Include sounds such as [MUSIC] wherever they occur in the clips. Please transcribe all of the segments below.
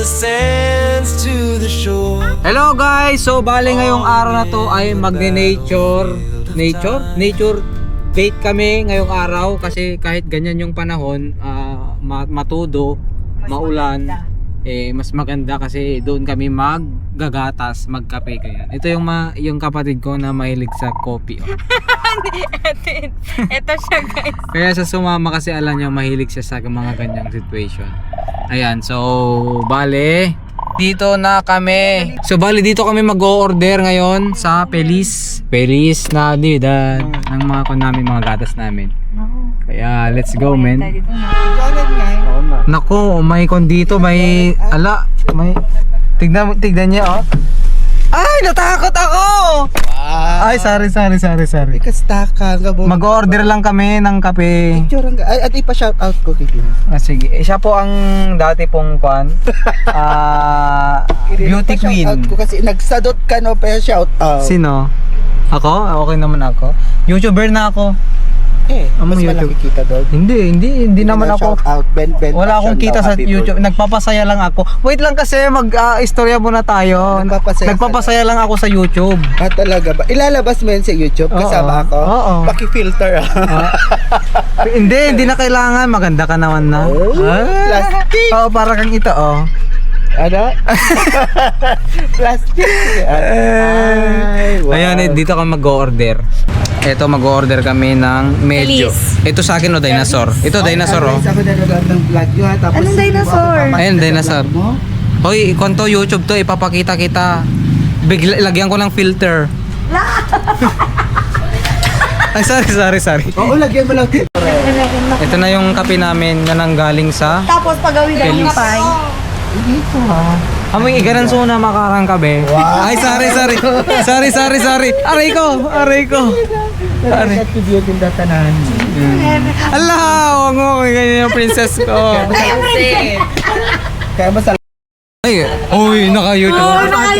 The sands to the shore. Hello guys! So bali ngayong araw na to ay magne-nature nature? Nature date kami ngayong araw kasi kahit ganyan yung panahon, ah, ma- matudo, maulan, eh mas maganda kasi doon kami maggagatas, magkape kaya. Ito yung ma- yung kapatid ko na mahilig sa coffee. oh. [LAUGHS] Ito siya guys. Kaya sa sumama kasi alam niya mahilig siya sa mga ganyang situation. Ayan, so bale dito na kami. So bali dito kami mag-order ngayon sa Pelis. Pelis na Navidad ng mga kon namin mga gatas namin. Kaya let's go men. Nako, may kon dito, may ala, may tignan tignan niya oh. Ay, natakot ako. Ay, sorry, sorry, sorry, sorry. Ikastaka ka mo. Mag-order lang kami ng kape. Ay, at ipa-shout out ko kay Kim. Ah, sige. Eh, siya po ang dati pong kwan. [LAUGHS] Ah, beauty Pa-shout queen. out ko kasi nagsadot ka no pa shout out. Sino? Ako? Okay naman ako. YouTuber na ako. Eh, Ang mas mga malaki YouTube. kita doon. Hindi, hindi, hindi naman na ako. Out, ben, ben, Wala akong kita sa happy YouTube. Nagpapasaya lang ako. Wait lang kasi mag-istorya muna tayo. Nagpapasaya Nagpapasaya lang ako sa YouTube. Ah, talaga ba? Ilalabas mo yun sa YouTube Oo. kasama ako? Oo. Paki-filter ah. Ah, hindi, hindi na kailangan. Maganda ka naman na. Oh, Ah. plastic. Oo, para kang ito, oh. Ano? [LAUGHS] Plastic. Ay, wow. Ayan, eh, dito ka mag-order. Ito, mag-order kami ng medyo. Ito sa akin, o dinosaur. Ito, dinosaur, oh. Ako nanonood ng vlog nyo ha. Tapos Anong dinosaur? Ayun, sa dinosaur. Hoy, konto YouTube to, ipapakita kita. Bigla, lagyan ko ng filter. [LAUGHS] Ay, sorry, sorry, sorry. Oo, lagyan mo lang. Ito na yung kape namin na nanggaling sa... Tapos pagawin ng Pelis. pie. Dito ha. Amoy igaran so na makarang kabe. Ay, sorry, sorry. Sorry, sorry, sorry. Aray ko, aray ko. Aray. Nagkakat to beauty na tanahan. Ala, huwag mo ganyan yung princess ko. Kaya masal... Ay, uy, naka-YouTube. Ay,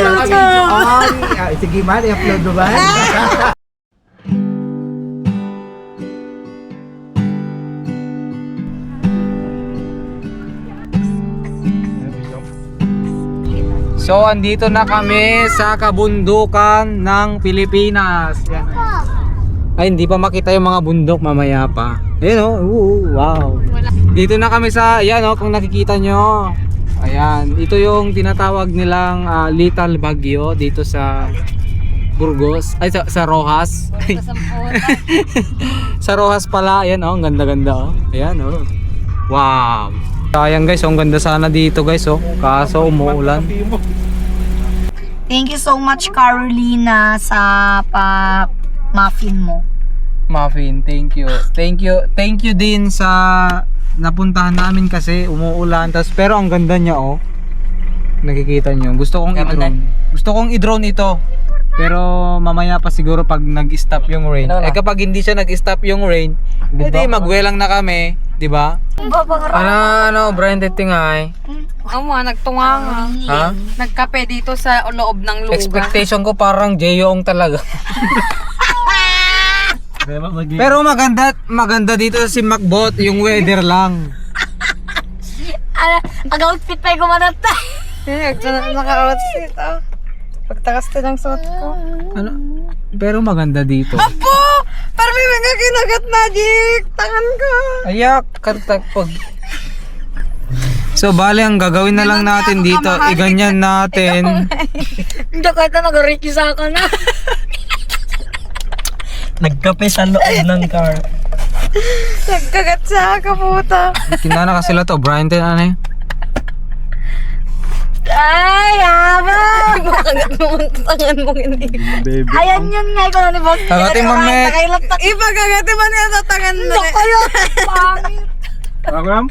ah, sige man, i-upload mo ba? [LAUGHS] So, andito na kami sa kabundukan ng Pilipinas. Yan. Ay, hindi pa makita yung mga bundok mamaya pa. Ayun oh, oo, wow. Dito na kami sa, ayan oh, kung nakikita nyo. Ayan, ito yung tinatawag nilang ah, Little Baguio dito sa Burgos. Ay, sa, sa Rojas. [LAUGHS] sa Rojas pala, ayan oh, ang ganda-ganda oh. Ayan oh. Wow. Sayang guys, oh, ang ganda sana dito guys oh. Kaso umuulan. Thank you so much Carolina sa pa muffin mo. Muffin, thank you. Thank you. Thank you din sa napuntahan namin kasi umuulan tas pero ang ganda niya oh. Nakikita niyo. Gusto kong i-drone. Gusto kong i-drone ito. Pero mamaya pa siguro pag nag-stop yung rain. Eh kapag hindi siya nag-stop yung rain, edi magwelang na kami, 'di ba? Ano ano Brian dating ay? Amo, nagtunga nga. Ha? Nagkape dito sa loob ng lugar. Expectation ko parang Jeyong talaga. [LAUGHS] Pero maganda maganda dito si Macbot yung weather lang. Ala, pag-outfit pa yung kumanata. [LAUGHS] Naka-outfit, oh. Pagtakas to ng suot ko. Ano? Pero maganda dito. Apo! Parang may mga kinagat na, Jik! Tangan ko! Ayak, kartagpag. So, bale, ang gagawin na lang natin dito, iganyan natin. Hindi kahit na nag-reiki sa akin na. [LAUGHS] Nagkape sa loob ng car. Nagkagat sa akin, puta. Kinana ka sila to, Brian, ano eh? Ay, habang! Makagat mo ang tangan mo hindi. Ayan yun nga, ikaw na ni Boss. Kagati mo, Mek. Iba, kagati man nga sa tangan mo. Hindi kayo, pangit. Program?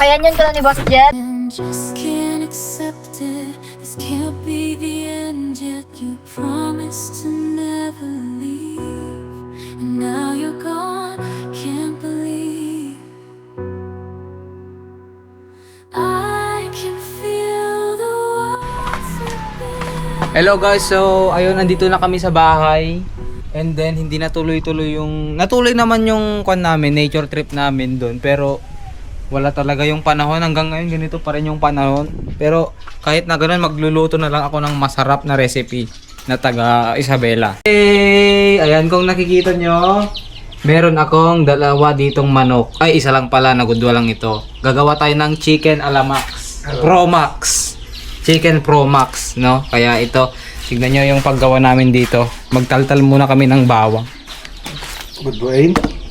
Ayan yun ka na ni Boss Jet. and just can't accept it. This can't be the end yet. You promised to never leave, and now you're gone. Can't Hello guys, so ayun, andito na kami sa bahay. And then, hindi natuloy-tuloy yung... Natuloy naman yung kwan namin, nature trip namin doon. Pero, Wala talaga yung panahon. Hanggang ngayon, ganito pa rin yung panahon. Pero kahit na ganun, magluluto na lang ako ng masarap na recipe na taga Isabela. Hey! Ayan, kung nakikita nyo, meron akong dalawa ditong manok. Ay, isa lang pala, nagudwa lang ito. Gagawa tayo ng chicken alamax. Pro Max. Chicken Pro Max, no? Kaya ito, tignan nyo yung paggawa namin dito. Magtaltal muna kami ng bawang. Good boy.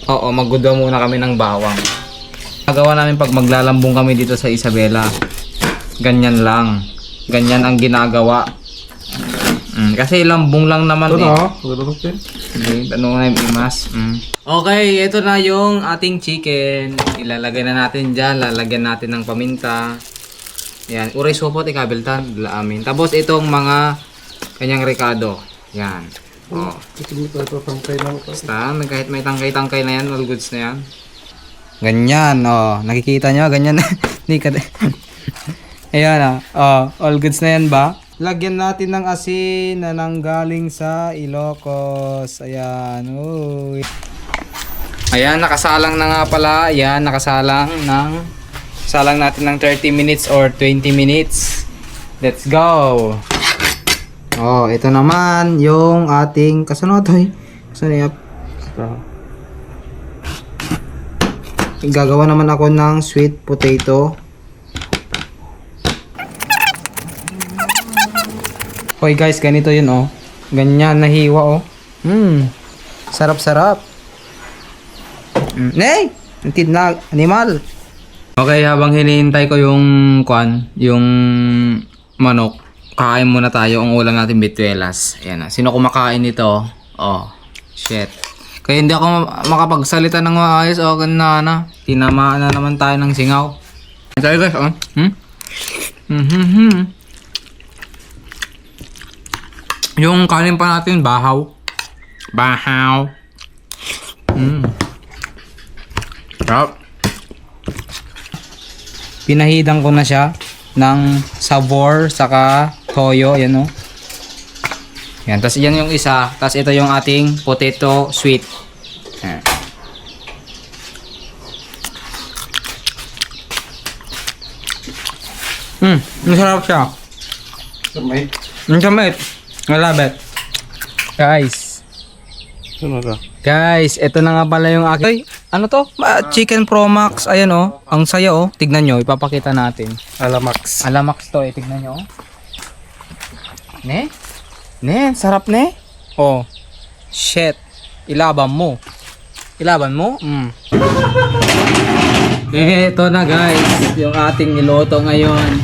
Oo, maggudwa muna kami ng bawang. Nagawa namin pag maglalambong kami dito sa Isabela. Ganyan lang. Ganyan ang ginagawa. Mm, kasi lambong lang naman Ito eh. na, Good boy. Okay, ano na yung imas. Mm. Okay, ito na yung ating chicken. Ilalagay na natin dyan. Lalagyan natin ng paminta. Yan. Uray sopot, ikabeltan. Dala amin. Tapos itong mga kanyang rekado. Yan. Oh. Basta, kahit may tangkay-tangkay na yan, all goods na yan. Ganyan, oh. Nakikita nyo, ganyan. [LAUGHS] Hindi ka... [LAUGHS] Ayan, oh. oh. All goods na yan ba? Lagyan natin ng asin na nanggaling sa Ilocos. Ayan, uy. Ayan, nakasalang na nga pala. Ayan, nakasalang ng... Salang natin ng 30 minutes or 20 minutes. Let's go! Oh, ito naman yung ating kasunod ay. Kasunod yap. Gagawa naman ako ng sweet potato. Hoy guys, ganito yun oh. Ganyan nahiwa oh. Hmm. Sarap-sarap. Mm. Nay! Antid na animal. Okay, habang hinihintay ko yung kwan, yung manok, kakain muna tayo. Ang ulam natin bituelas. Ayan na. Sino kumakain nito? Oh, shit. Kaya hindi ako ma- makapagsalita ng maayos. O, oh, na na. Tinamaan na naman tayo ng singaw. Tayo guys, oh. Hmm? Mm-hmm. Yung kanin pa natin, bahaw. Bahaw. Mm. Sarap. Pinahidang ko na siya ng sabor saka toyo, yan o. Yan, tapos yan yung isa, tapos ito yung ating potato sweet. Yan. Hmm, masarap siya. Kamay. Ang damit. I love it. Guys, Ano? Guys, ito na nga pala yung aking... Ay, ano to? Ma- Chicken Pro Max. Ayan oh. Ang saya oh. Tignan nyo. Ipapakita natin. Alamax. Alamax to eh. Tignan nyo. oh. Ne? Ne? Sarap ne? Oh. Shit. Ilaban mo. Ilaban mo? Mm. [LAUGHS] Eh, ito na guys. Yung ating niloto ngayon.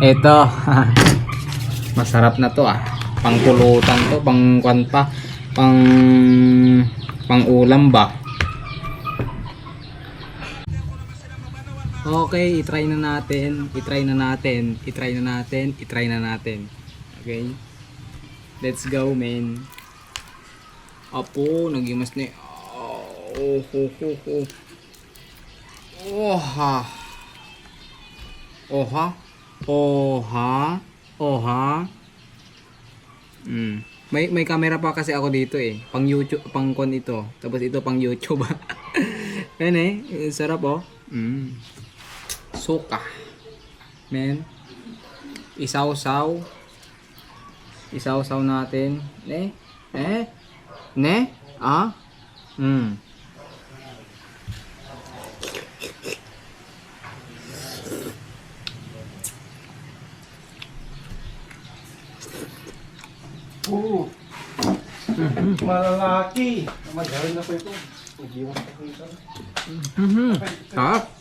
Ito. [LAUGHS] Masarap na to ah. Pangpulutan to. Pang kwan pa. Pang... Pang ulam ba? Okay, itry na natin. Itry na natin. Itry na natin. Itry na natin. Okay? Let's go, man. Apo, nagimas ni... Oh, ho, ho, ho. Oh, ha. Oh, ha. Oh, ha. Oh, ha. Mm. May may camera pa kasi ako dito eh. Pang YouTube, pang kon ito. Tapos ito pang YouTube. [LAUGHS] Yan eh. Eh, Sarap oh. Mm. Suka. Men. Isaw-saw. Isaw-saw natin. Ne? Eh? Ne? Ah? Mm. Oo. Malalaki. Magaling na po ito. Hindi mo Mhm. Sarap.